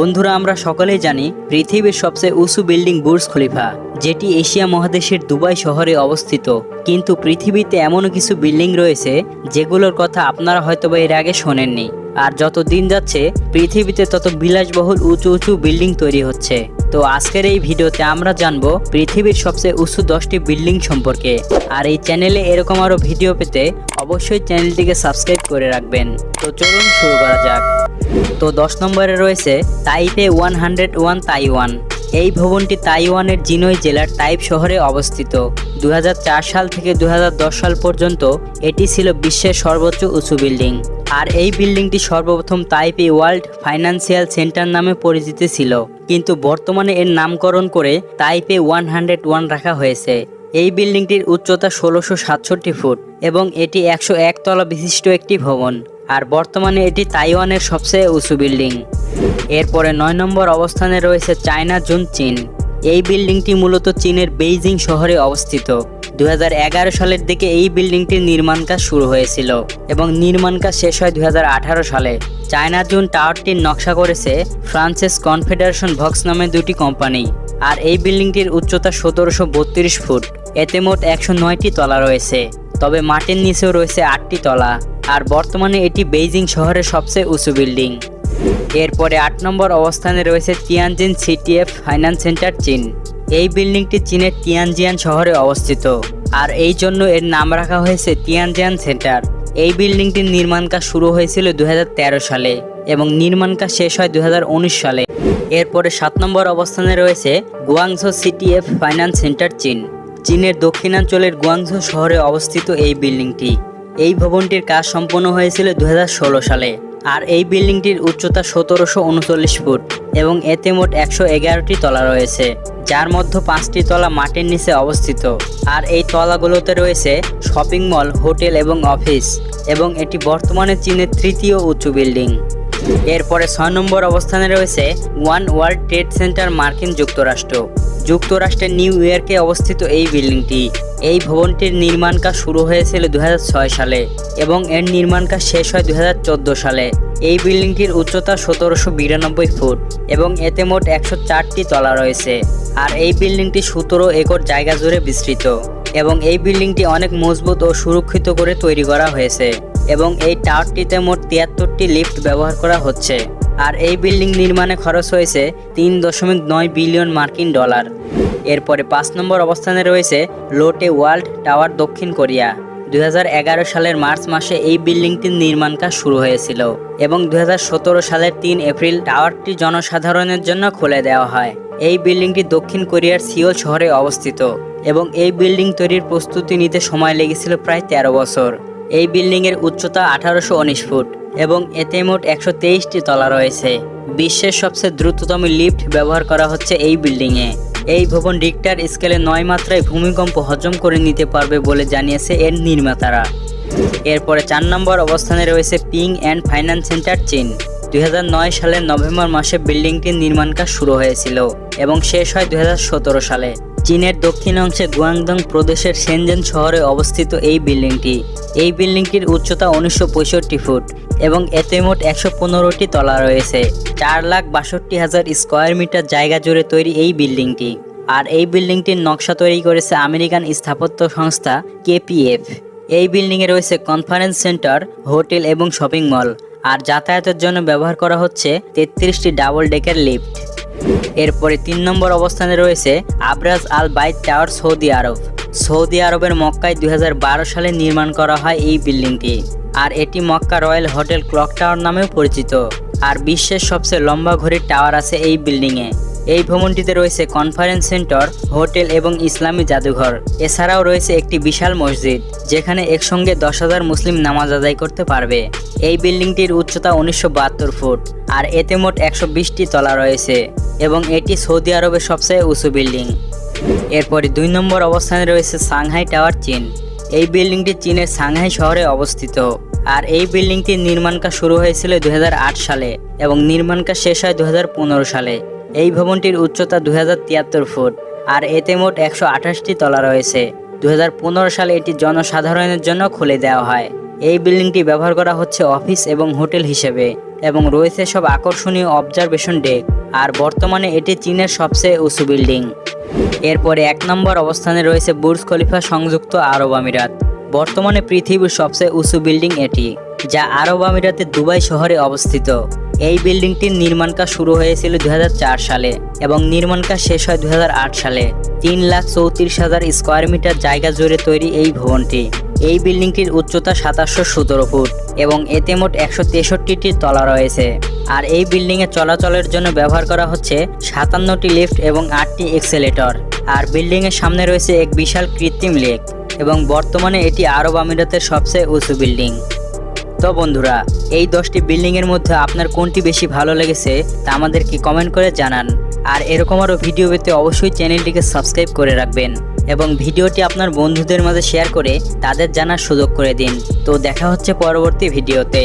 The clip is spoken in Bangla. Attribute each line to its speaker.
Speaker 1: বন্ধুরা, আমরা সকলেই জানি পৃথিবীর সবচেয়ে উঁচু বিল্ডিং বুর্জ খলিফা, যেটি এশিয়া মহাদেশের দুবাই শহরে অবস্থিত। কিন্তু পৃথিবীতে এমনও কিছু বিল্ডিং রয়েছে, যেগুলোর কথা আপনারা হয়তো বা এর আগে শোনেননি। আর যত দিন যাচ্ছে, পৃথিবীতে তত বিলাসবহুল উঁচু উঁচু বিল্ডিং তৈরি হচ্ছে। তো আজকের এই ভিডিওতে আমরা জানব পৃথিবীর সবচেয়ে উঁচু দশটি বিল্ডিং সম্পর্কে। আর এই চ্যানেলে এরকম আরও ভিডিও পেতে অবশ্যই চ্যানেলটিকে সাবস্ক্রাইব করে রাখবেন। তো চলুন শুরু করা যাক। তো দশ নম্বরে রয়েছে Taipei one hundred one Taiwan. এই ভবনটি তাইওয়ানের জিনই জেলার তাইপ শহরে অবস্থিত। দুই হাজার চার সাল থেকে দু হাজার দশ সাল পর্যন্ত এটি ছিল বিশ্বের সর্বোচ্চ উঁচু বিল্ডিং। আর এই বিল্ডিংটি সর্বপ্রথম তাইপে ওয়ার্ল্ড ফাইন্যান্সিয়াল সেন্টার নামে পরিচিত ছিল। কিন্তু বর্তমানে এর নামকরণ করে তাইপে ওয়ান হান্ড্রেড ওয়ান রাখা হয়েছে। এই বিল্ডিংটির উচ্চতা ষোলোশো সাতষট্টি ফুট এবং এটি একশো এক তলা বিশিষ্ট একটি ভবন। আর বর্তমানে এটি তাইওয়ানের সবচেয়ে উঁচু বিল্ডিং। এরপরে নয় নম্বর অবস্থানে রয়েছে চায়না জুন, চীন। এই বিল্ডিংটি মূলত চীনের বেইজিং শহরে অবস্থিত। দুই হাজার এগারো সালের দিকে এই বিল্ডিংটির নির্মাণ কাজ শুরু হয়েছিল এবং নির্মাণ কাজ শেষ হয় দুই হাজার আঠারো সালে। চায়না জুন টাওয়ারটির নকশা করেছে ফ্রান্সেস কনফেডারেশন ভক্স নামে দুটি কোম্পানি আর এই বিল্ডিংটির উচ্চতা সতেরোশো বত্রিশ ফুট। এতে মোট একশো নয়টি তলা রয়েছে, তবে মাটির নিচেও রয়েছে আটটি তলা। আর বর্তমানে এটি বেইজিং শহরের সবচেয়ে উঁচু বিল্ডিং। এরপরে আট নম্বর অবস্থানে রয়েছে তিয়ানজিন সিটিএফ ফাইন্যান্স সেন্টার চীন। এই বিল্ডিংটি চীনের তিয়ানজিয়ান শহরে অবস্থিত। আর এই জন্য এর নাম রাখা হয়েছে তিয়ানজিয়ান সেন্টার। এই বিল্ডিংটির নির্মাণ কাজ শুরু হয়েছিল দু হাজার তেরো সালে এবং নির্মাণ কাজ শেষ হয় দু হাজার উনিশ সালে। এরপরে সাত নম্বর অবস্থানে রয়েছে গুয়াংঝো সিটিএফ ফাইন্যান্স সেন্টার চীন। চীনের দক্ষিণাঞ্চলের গুয়াংঝো শহরে অবস্থিত এই বিল্ডিংটি। এই ভবনটির কাজ সম্পন্ন হয়েছিল দু হাজার ষোলো সালে, আর এই বিল্ডিংটির উচ্চতা সতেরোশো উনচল্লিশ ফুট এবং এতে মোট একশো এগারোটি তলা রয়েছে, যার মধ্যে পাঁচটি তলা মাটির নিচে অবস্থিত। আর এই তলাগুলোতে রয়েছে শপিং মল, হোটেল এবং অফিস এবং এটি বর্তমানে চীনের তৃতীয় উঁচু বিল্ডিং। এরপরে ছয় নম্বর অবস্থানে রয়েছে ওয়ান ওয়ার্ল্ড ট্রেড সেন্টার মার্কিন যুক্তরাষ্ট্র। যুক্তরাষ্ট্রের নিউ ইয়র্কে অবস্থিত এই বিল্ডিংটি। এই ভবনটির নির্মাণ কাজ শুরু হয়েছিল দুহাজার ছয় সালে এবং এর নির্মাণ কাজ শেষ হয় দু হাজার চোদ্দ সালে। এই বিল্ডিংটির উচ্চতা সতেরোশো বিরানব্বই ফুট এবং এতে মোট একশো চারটি তলা রয়েছে। আর এই বিল্ডিংটি সতেরো একর জায়গা জুড়ে বিস্তৃত এবং এই বিল্ডিংটি অনেক মজবুত ও সুরক্ষিত করে তৈরি করা হয়েছে। এবং এই টাওয়ারটিতে মোট তিয়াত্তরটি লিফট ব্যবহার করা হচ্ছে। আর এই বিল্ডিং নির্মাণে খরচ হয়েছে তিন দশমিক নয় বিলিয়ন মার্কিন ডলার। এরপরে পাঁচ নম্বর অবস্থানে রয়েছে লোটে ওয়ার্ল্ড টাওয়ার দক্ষিণ কোরিয়া। দুই হাজার এগারো সালের মার্চ মাসে এই বিল্ডিংটির নির্মাণ কাজ শুরু হয়েছিল এবং দু হাজার সতেরো সালের তিন এপ্রিল টাওয়ারটি জনসাধারণের জন্য খুলে দেওয়া হয়। এই বিল্ডিংটি দক্ষিণ কোরিয়ার সিওল শহরে অবস্থিত এবং এই বিল্ডিং তৈরির প্রস্তুতি নিতে সময় লেগেছিল প্রায় তেরো বছর। এই বিল্ডিংয়ের উচ্চতা আঠারোশো উনিশ ফুট এবং এতে মোট একশো তেইশটি তলা রয়েছে। বিশ্বের সবচেয়ে দ্রুততম লিফট ব্যবহার করা হচ্ছে এই বিল্ডিংয়ে। এই ভবন রিক্টার স্কেলে নয় মাত্রায় ভূমিকম্প হজম করে নিতে পারবে বলে জানিয়েছে এর নির্মাতারা। এরপরে চার নম্বর অবস্থানে রয়েছে পিং অ্যান্ড ফাইন্যান্স সেন্টার চীন। দুই হাজার নয় সালের নভেম্বর মাসে বিল্ডিংটির নির্মাণ কাজ শুরু হয়েছিল এবং শেষ হয় দুই হাজার সতেরো সালে। চীনের দক্ষিণ অংশে গুয়াংদং প্রদেশের সেনজেন শহরে অবস্থিত এই বিল্ডিংটি। এই বিল্ডিংটির উচ্চতা উনিশশো পঁয়ষট্টি ফুট এবং এতে মোট একশো পনেরোটি তলা রয়েছে। চার লাখ বাষট্টি হাজার স্কোয়ার মিটার জায়গা জুড়ে তৈরি এই বিল্ডিংটি। আর এই বিল্ডিংটির নকশা তৈরি করেছে আমেরিকান স্থাপত্য সংস্থা কেপিএফ। এই বিল্ডিংয়ে রয়েছে কনফারেন্স সেন্টার, হোটেল এবং শপিং মল। আর যাতায়াতের জন্য ব্যবহার করা হচ্ছে তেত্রিশটি ডাবল ডেকের লিফট। এরপরে তিন নম্বর অবস্থানে রয়েছে আবরাজ আল বাইত টাওয়ার সৌদি আরব। সৌদি আরবের মক্কায় দুই হাজার বারো সালে নির্মাণ করা হয় এই বিল্ডিংটি। আর এটি Makkah royal hotel clock tower নামেও পরিচিত। আর বিশ্বের সবচেয়ে লম্বা ঘড়ির টাওয়ার আছে এই বিল্ডিংয়ে। এই ভবনটিতে রয়েছে কনফারেন্স সেন্টার হোটেল এবং ইসলামী জাদুঘর। এছাড়াও রয়েছে একটি বিশাল মসজিদ, যেখানে একসঙ্গে দশ হাজার মুসলিম নামাজ আদায় করতে পারবে। এই বিল্ডিংটির উচ্চতা উনিশশো বাহাত্তর ফুট, আর এতে মোট একশো বিশটি তলা রয়েছে, এবং এটি সৌদি আরবের সবচেয়ে উঁচু বিল্ডিং। এরপরে দুই নম্বর অবস্থানে রয়েছে সাংহাই টাওয়ার চীন। এই বিল্ডিংটি চীনের সাংহাই শহরে অবস্থিত, আর এই বিল্ডিংটির নির্মাণ কাজ শুরু হয়েছিল দুই হাজার আট সালে এবং নির্মাণ কাজ শেষ হয় দুই হাজার পনেরো সালে। এই ভবনটির উচ্চতা দুই হাজার তিয়াত্তর ফুট, আর এতে মোট একশো আঠাশটি তলা রয়েছে। দুই হাজার পনেরো সালে এটি জনসাধারণের জন্য খুলে দেওয়া হয়। এই বিল্ডিংটি ব্যবহার করা হচ্ছে অফিস এবং হোটেল হিসেবে, এবং রয়েছে সব আকর্ষণীয় অবজারভেশন ডেক, আর বর্তমানে এটি চীনের সবচেয়ে উঁচু বিল্ডিং। এরপরে এক নম্বর অবস্থানে রয়েছে বুর্জ খলিফা সংযুক্ত আরব আমিরাত। বর্তমানে পৃথিবীর সবচেয়ে উঁচু বিল্ডিং এটি, যা আরব আমিরাতের দুবাই শহরে অবস্থিত। এই বিল্ডিংটির নির্মাণ কাজ শুরু হয়েছিল দুই হাজার চার সালে এবং নির্মাণ কাজ শেষ হয় দুই হাজার আট সালে। তিন লাখ চৌত্রিশ হাজার স্কোয়ার মিটার জায়গা জুড়ে তৈরি এই ভবনটি। এই বিল্ডিংটির উচ্চতা সাতাশশো সতেরো ফুট এবং এতে মোট একশো তেষট্টিটি তলা রয়েছে। আর এই বিল্ডিংয়ে চলাচলের জন্য ব্যবহার করা হচ্ছে সাতান্নটি লিফট এবং আটটি এক্সেলেটর। আর বিল্ডিংয়ের সামনে রয়েছে এক বিশাল কৃত্রিম লেক এবং বর্তমানে এটি আরব আমিরাতের সবচেয়ে উঁচু বিল্ডিং। তো বন্ধুরা, এই দশটি বিল্ডিংয়ের মধ্যে আপনার কোনটি বেশি ভালো লেগেছে তা আমাদেরকে কমেন্ট করে জানান। আর এরকম আরও ভিডিও পেতে অবশ্যই চ্যানেলটিকে সাবস্ক্রাইব করে রাখবেন এবং ভিডিওটি আপনার বন্ধুদের মাঝে শেয়ার করে তাদের জানার সুযোগ করে দিন। তো দেখা হচ্ছে পরবর্তী ভিডিওতে।